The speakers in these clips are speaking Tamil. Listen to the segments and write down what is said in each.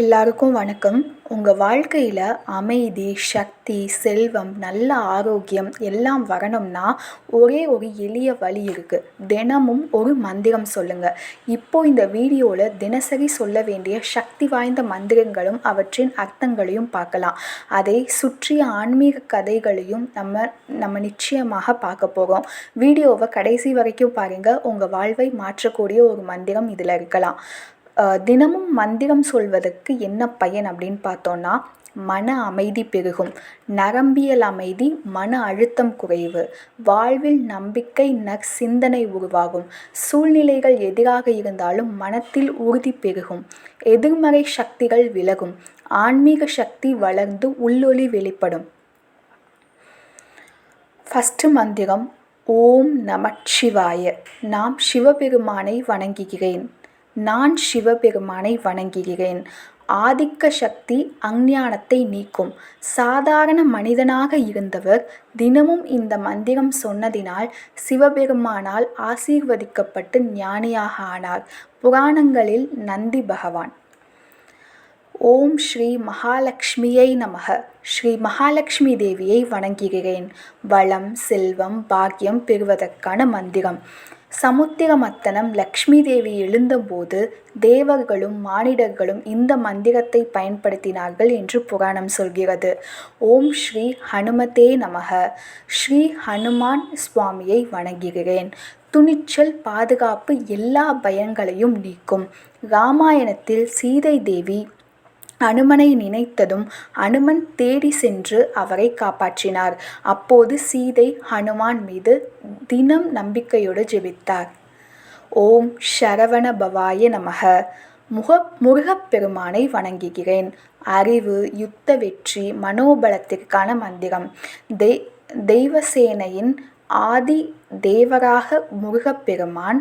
எல்லாருக்கும் வணக்கம். உங்கள் வாழ்க்கையில் அமைதி சக்தி செல்வம் நல்ல ஆரோக்கியம் எல்லாம் வரணும்னா ஒரே ஒரு எளிய வழி இருக்குது தினமும் ஒரு மந்திரம் சொல்லுங்கள் இப்போ இந்த வீடியோவில் தினசரி சொல்ல வேண்டிய சக்தி வாய்ந்த மந்திரங்களும் அவற்றின் அர்த்தங்களையும் பார்க்கலாம். அதை சுற்றிய ஆன்மீக கதைகளையும் நம்ம நம்ம நிச்சயமாக பார்க்க போகிறோம் வீடியோவை கடைசி வரைக்கும் பாருங்கள் உங்கள் வாழ்வை மாற்றக்கூடிய ஒரு மந்திரம் இதில் இருக்கலாம். தினமும் மந்திரம் சொல்வதற்கு என்ன பயன் அப்படின்னு பார்த்தோன்னா மன அமைதி பெருகும். நரம்பியல் அமைதி மன அழுத்தம் குறைவு. வாழ்வில் நம்பிக்கை நற்சிந்தனை உருவாகும். சூழ்நிலைகள் எதிராக இருந்தாலும் மனத்தில் உறுதி பெருகும். எதிர்மறை சக்திகள் விலகும். ஆன்மீக சக்தி வளர்ந்து உள்ளொளி வெளிப்படும். ஃபஸ்ட்டு மந்திரம் ஓம் நமச்சிவாய நாம் சிவபெருமானை வணங்குகிறேன். நான் சிவபெருமானை வணங்குகிறேன். ஆதிக்க சக்தி அஞ்ஞானத்தை நீக்கும். சாதாரண மனிதனாக இருந்தவர் தினமும் இந்த மந்திரம் சொன்னதினால் சிவபெருமானால் ஆசீர்வதிக்கப்பட்டு ஞானியாக ஆனார். புராணங்களில் நந்தி பகவான். ஓம் ஸ்ரீ மகாலட்சுமியை நமக. ஸ்ரீ மகாலட்சுமி தேவியை வணங்குகிறேன். வளம் செல்வம் பாக்கியம் பெறுவதற்கான மந்திரம். சமுத்திரமத்தனம் லக்ஷ்மி தேவி எழுந்தபோது தேவர்களும் மானிடர்களும் இந்த மந்திரத்தை பயன்படுத்தினார்கள் என்று புராணம் சொல்கிறது. ஓம் ஸ்ரீ ஹனுமதே நமக. ஸ்ரீ ஹனுமான் சுவாமியை வணங்குகிறேன். துணிச்சல் பாதுகாப்பு எல்லா பயங்களையும் நீக்கும். ராமாயணத்தில் சீதை தேவி அனுமனை நினைத்ததும் அனுமன் தேடி சென்று அவரை காப்பாற்றினார். அப்போது சீதை ஹனுமான் மீது தினம் நம்பிக்கையோடு ஜெபித்தார். ஓம் சரவண பவாய நமக. முக முருகப்பெருமானை வணங்குகிறேன். அறிவு யுத்த வெற்றி மனோபலத்திற்கான மந்திரம். தெ தெய்வசேனையின் ஆதி தேவராக முருகப்பெருமான்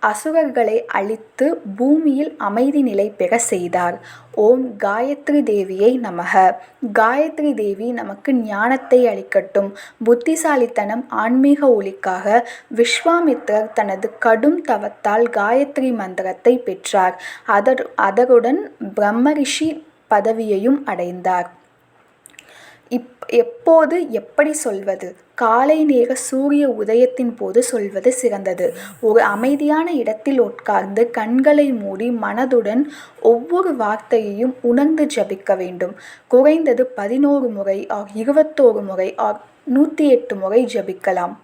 அசுரர்களை அழித்து பூமியில் அமைதி நிலை பெற செய்தார். ஓம் காயத்ரி தேவியை நமக. காயத்ரி தேவி நமக்கு ஞானத்தை அளிக்கட்டும். புத்திசாலித்தனம் ஆன்மீக ஒளிக்காக விஸ்வாமித்ரர் தனது கடும் தவத்தால் காயத்ரி மந்திரத்தை பெற்றார். அதர் அதருடன் பிரம்மரிஷி பதவியையும் அடைந்தார். எப்போது எப்படி சொல்வது? காலை நேர சூரிய உதயத்தின் போது சொல்வது சிறந்தது. ஒரு அமைதியான இடத்தில் உட்கார்ந்து கண்களை மூடி மனதுடன் ஒவ்வொரு வார்த்தையையும் உணர்ந்து ஜபிக்க வேண்டும். குறைந்தது பதினோரு முறை ஆர் இருபத்தோரு முறை ஆர் நூற்றி எட்டு முறை ஜபிக்கலாம்.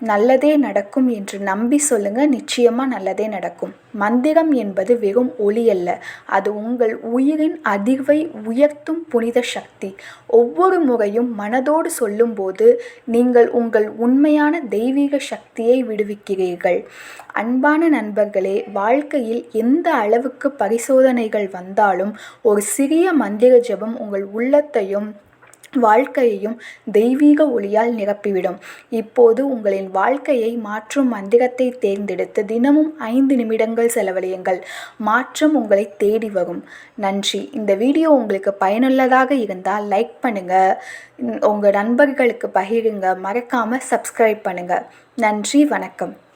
நல்லதே நடக்கும் என்று நம்பி சொல்லுங்க நிச்சயமா நல்லதே நடக்கும். மந்திரம் என்பது வெறும் ஒளி அல்ல அது உங்கள் உயிரின் அதிர்வை உயர்த்தும் புனித சக்தி. ஒவ்வொரு முறையும் மனதோடு சொல்லும்போது நீங்கள் உங்கள் உண்மையான தெய்வீக சக்தியை விடுவிக்கிறீர்கள். அன்பான நண்பர்களே வாழ்க்கையில் எந்த அளவுக்கு பரிசோதனைகள் வந்தாலும் ஒரு சிறிய மந்திர ஜெபம் உங்கள் உள்ளத்தையும் வாழ்க்கையையும் தெய்வீக ஒளியால் நிரப்பிவிடும். இப்போது உங்களின் வாழ்க்கையை மாற்றும் மந்திரத்தை தேர்ந்தெடுத்து தினமும் ஐந்து நிமிடங்கள் செலவழியுங்கள். மாற்றம் உங்களை தேடி வரும். நன்றி. இந்த வீடியோ உங்களுக்கு பயனுள்ளதாக இருந்தால் லைக் பண்ணுங்கள் உங்கள் நண்பர்களுக்கு பகிருங்க. மறக்காமல் சப்ஸ்கிரைப் பண்ணுங்கள் நன்றி. வணக்கம்.